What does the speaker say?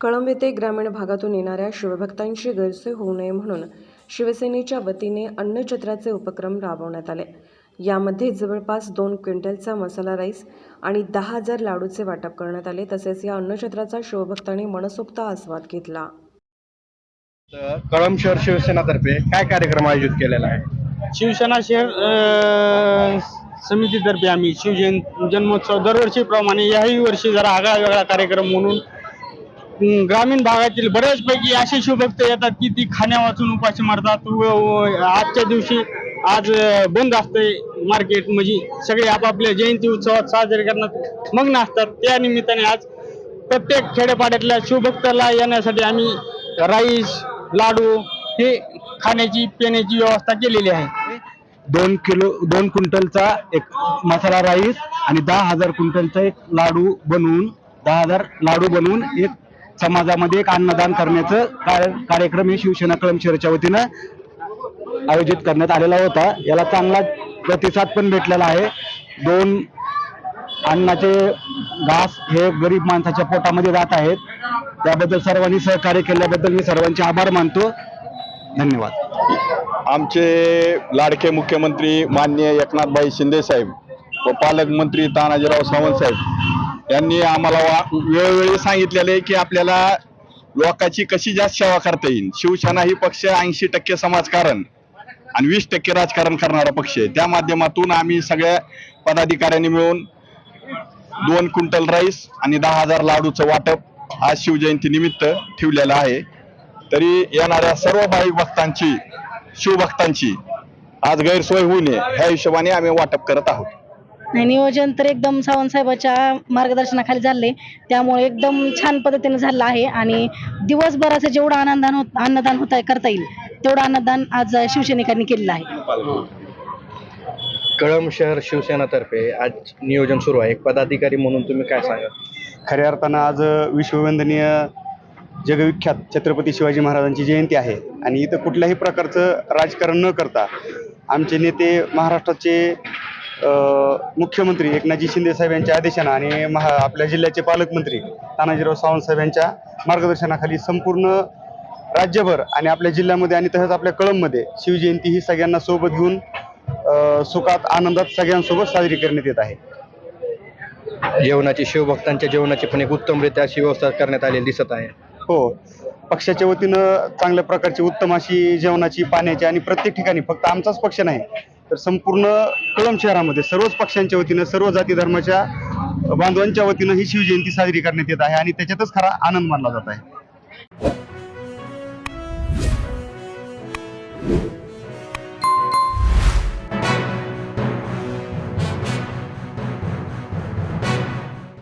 कळंब येथे ग्रामीण भागातून येणाऱ्या शिवभक्तांची गैरसोय होऊ नये म्हणून शिवसेनेच्या वतीने अन्नछत्राचे उपक्रम राबवण्यात आले. यामध्ये जवळपास दोन क्विंटलचा मसाला राईस आणि दहा हजार लाडूचे वाटप करण्यात आले तसेच या अन्नछत्राचा शिवभक्तांनी मनसोक्त आस्वाद घेतला. तर कळंब शहर शिवसेनातर्फे काय कार्यक्रम आयोजित केलेला आहे? शिवसेना शहर समितीतर्फे आम्ही शिवजयं जन्मोत्सव दरवर्षीप्रमाणे याही वर्षी जरा आगळा वेगळा कार्यक्रम म्हणून ग्रामीण भागातील बऱ्याचपैकी असे शिवभक्त येतात की ती खाण्या वाचून उपाशी मारतात. व आजच्या दिवशी आज बंद असतंय मार्केट म्हणजे सगळे आपापल्या जयंती उत्सवात साजरे करण्यात मग्न असतात. त्या निमित्ताने आज प्रत्येक खेड्यापाड्यातल्या शिवभक्ताला येण्यासाठी आम्ही राईस लाडू हे खाण्याची पिण्याची व्यवस्था केलेली आहे. दोन किलो दोन क्विंटलचा एक मसाला राईस आणि दहा हजार क्विंटलचा एक लाडू बनवून दहा हजार लाडू बनवून एक समाजामध्ये एक अन्नदान करण्याचं कार्य- कार्यक्रम हे शिवसेना कळंब वतीनं आयोजित करण्यात आलेला होता. याला चांगला प्रतिसाद पण भेटलेला आहे. दोन अन्नाचे घास हे गरीब माणसाच्या पोटामध्ये जात आहेत. त्याबद्दल सर्वांनी सहकार्य केल्याबद्दल मी सर्वांचे आभार मानतो. धन्यवाद. आमचे लाडके मुख्यमंत्री माननीय एकनाथभाई शिंदे साहेब व पालकमंत्री तानाजीराव सावंत साहेब यांनी आम्हाला वा- वेळोवेळी सांगितलेलं आहे की आपल्याला लोकांची कशी जास्त सेवा करता येईल. शिवसेना ही पक्ष ऐंशी टक्के समाजकारण आणि वीस टक्के राजकारण करणारा पक्ष आहे. त्या माध्यमातून आम्ही सगळ्या पदाधिकाऱ्यांनी मिळून दोन क्विंटल राईस आणि दहा हजार लाडूचं वाटप आज शिवजयंती निमित्त ठेवलेलं आहे. तरी येणाऱ्या सर्व भाई भक्तांची शिवभक्तांची आज गैरसोय होऊ नये. ह्या हिशोबाने आम्ही वाटप करत आहोत. नाही नियोजन तर एकदम सावंत साहेबाच्या मार्गदर्शनाखाली झाले त्यामुळे एकदम छान पद्धतीने झालं आहे आणि दिवसभराचं जेवढं आनंदान होत अन्नदान होत आहे करता येईल तेवढं अन्नदान आज शिवसैनिकांनी केलेलं आहे. कळंब शहर शिवसेनातर्फे आज नियोजन सुरू आहे. एक पदाधिकारी म्हणून तुम्ही काय सांगा खऱ्या अर्थानं आज विश्ववंदनीय जगविख्यात छत्रपती शिवाजी महाराजांची जयंती आहे आणि इथं कुठल्याही प्रकारचं राजकारण न करता आमचे नेते महाराष्ट्राचे मुख्यमंत्री एकनाथजी शिंदे साहेब यांच्या आदेशानं आणि महा आपल्या जिल्ह्याचे पालकमंत्री तानाजीराव सावंत साहेब यांच्या मार्गदर्शनाखाली संपूर्ण राज्यभर आणि आपल्या जिल्ह्यामध्ये आणि तसंच आपल्या कळंबमध्ये शिवजयंती ही सगळ्यांना सोबत घेऊन सुखात आनंदात सगळ्यांसोबत साजरी करण्यात येत आहे. जेवणाची शिवभक्तांच्या जेवणाची पण एक उत्तमरित्या अशी व्यवस्था करण्यात आलेली दिसत आहे. हो पक्षाच्या वतीनं चांगल्या प्रकारची उत्तम अशी जेवणाची पाण्याची आणि प्रत्येक ठिकाणी फक्त आमचाच पक्ष नाही तर संपूर्ण कळम शहरामध्ये सर्वच पक्षांच्या वतीनं सर्व जाती धर्माच्या बांधवांच्या वतीनं ही शिवजयंती साजरी करण्यात येत आहे आणि त्याच्यातच खरा आनंद मानला जात आहे.